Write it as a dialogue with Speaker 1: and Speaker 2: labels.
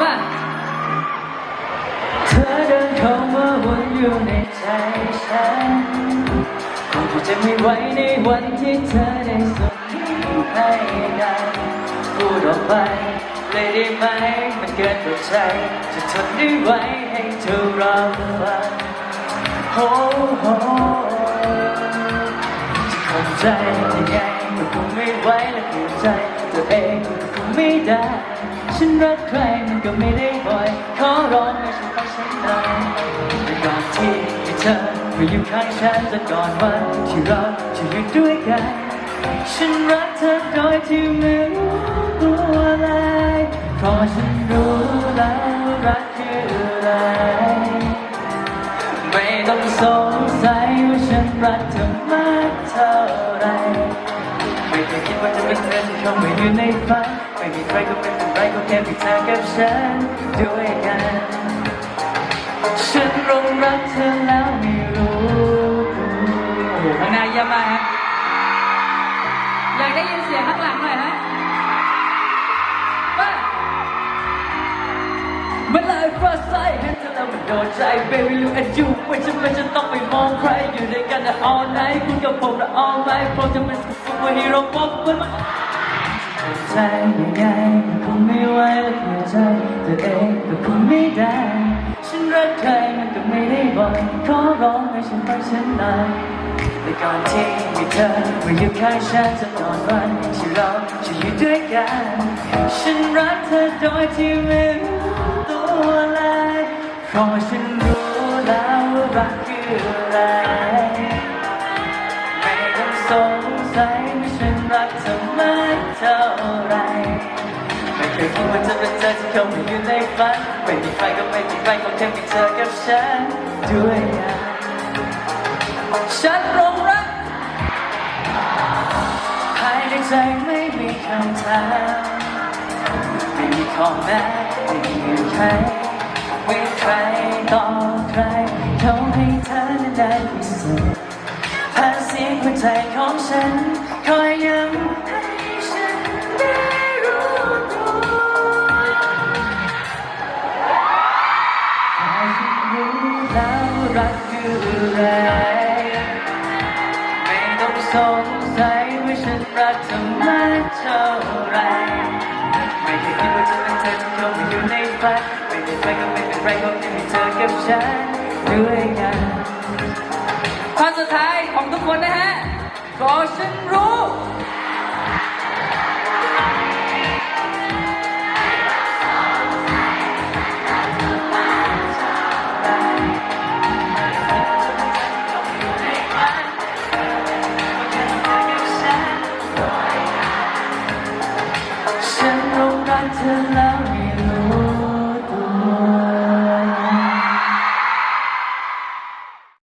Speaker 1: มาเธอเดินเข้ามาวนอยู่ในใจฉันคงจะไม่ไหวในวันที่เธอได้ส่งยิ้ให้กันพูดออกไปเลยได้ไหมมันเกินกวใจจะทนได้ไหวให้เธอรับฟังโอ้โหจะเข้าใจยังไงก็คงไม่ไหวและเข้าใจตัวเองก็คงไม่ได้ ฉันรักใครมันก็ไม่ได้บ่อย ขอร้องให้ฉันฟังฉันหน่อยในก่อนที่ให้เธอมาอยู่ข้างฉันจะก่อนวันที่เราจะอยู่ด้วยกัน ฉันรักเธอโดยที่ไม่รู้ตัวเลยเพราะฉันรู้แล้วรักคืออะไร ไม่ต้องสงสัยว่าฉันรักเธอมากเท่าไร ไม่เคยคิดว่าจะเป็นเธอที่เข้ามาอยู่ในฝัน ไม่มีใครก็เป็นไรก็แค่เพียงเธอกับฉันด้วยกันฉันรงรักเธอแล้วไม่รู้โอ้โหข้างหน้าเยี่ยมมากฮะ
Speaker 2: อยากได้ยินเสียงข้างหลังหน่อยฮะว่า
Speaker 1: เมื่อไหรฟ้าใสเห็นเธอแล้วมันโดนใจ baby look at you ว่าฉันไม่จะต้องไปมองใครอยู่ด้วยกันนะ all night คุณกับผมและ all night ผมจะเป็นซุปเปอร์ฮีโร่ป๊อปเปิ้ล ใจยังไงก็คงไม่ไหวและเปลี่ยนใจตัวเองก็คงไม่ได้ ฉันรักใครมันก็ไม่ได้บอกขอร้องให้ฉันฟังฉันหน่อยแต่ก่อนที่มีเธอมาอยู่ข้างฉันจะนอนวันที่เราจะอยู่ด้วยกัน ฉันรักเธอโดยที่ไม่รู้ตัวเลยเพราะฉันรู้แล้วว่ารักคืออะไรไม่ต้องสง สัยว่าฉันรักเธอมากเท่าไรไม่เคยคิดว่าจะเป็นเธอที่เข้ามาอยู่ในฝันไม่มีใครก็ไม่มีใครก็แค่มีเธอกับฉันด้วยกัน
Speaker 2: ฉันรงรัก
Speaker 1: ภายในใจไม่มีคำถามไม่มีข้อแม้ไม่มีเงื่อนไขไม่ใครต่อใครเขาให้เธอนั้นได้พิสูจน์ ฉันคอยย้ำให้ฉันได้รู้ตัวแค่รู้แล้วรักคืออะไรไม่ต้องสงสัยว่าฉันรักเธอมากเท่าไรไม่เคยคิดว่าจะเป็นเธอที่เข้ามาอยู่ในฝันไม่เป็นไรก็ไม่เป็นไรก็แค่มีเธอกับฉันด้วยกัน
Speaker 2: ท่อนสุดท้ายของทุกคนนะฮะ ก็ฉันรู้
Speaker 1: ฉันรู้รักเธอแล้วไม่รู้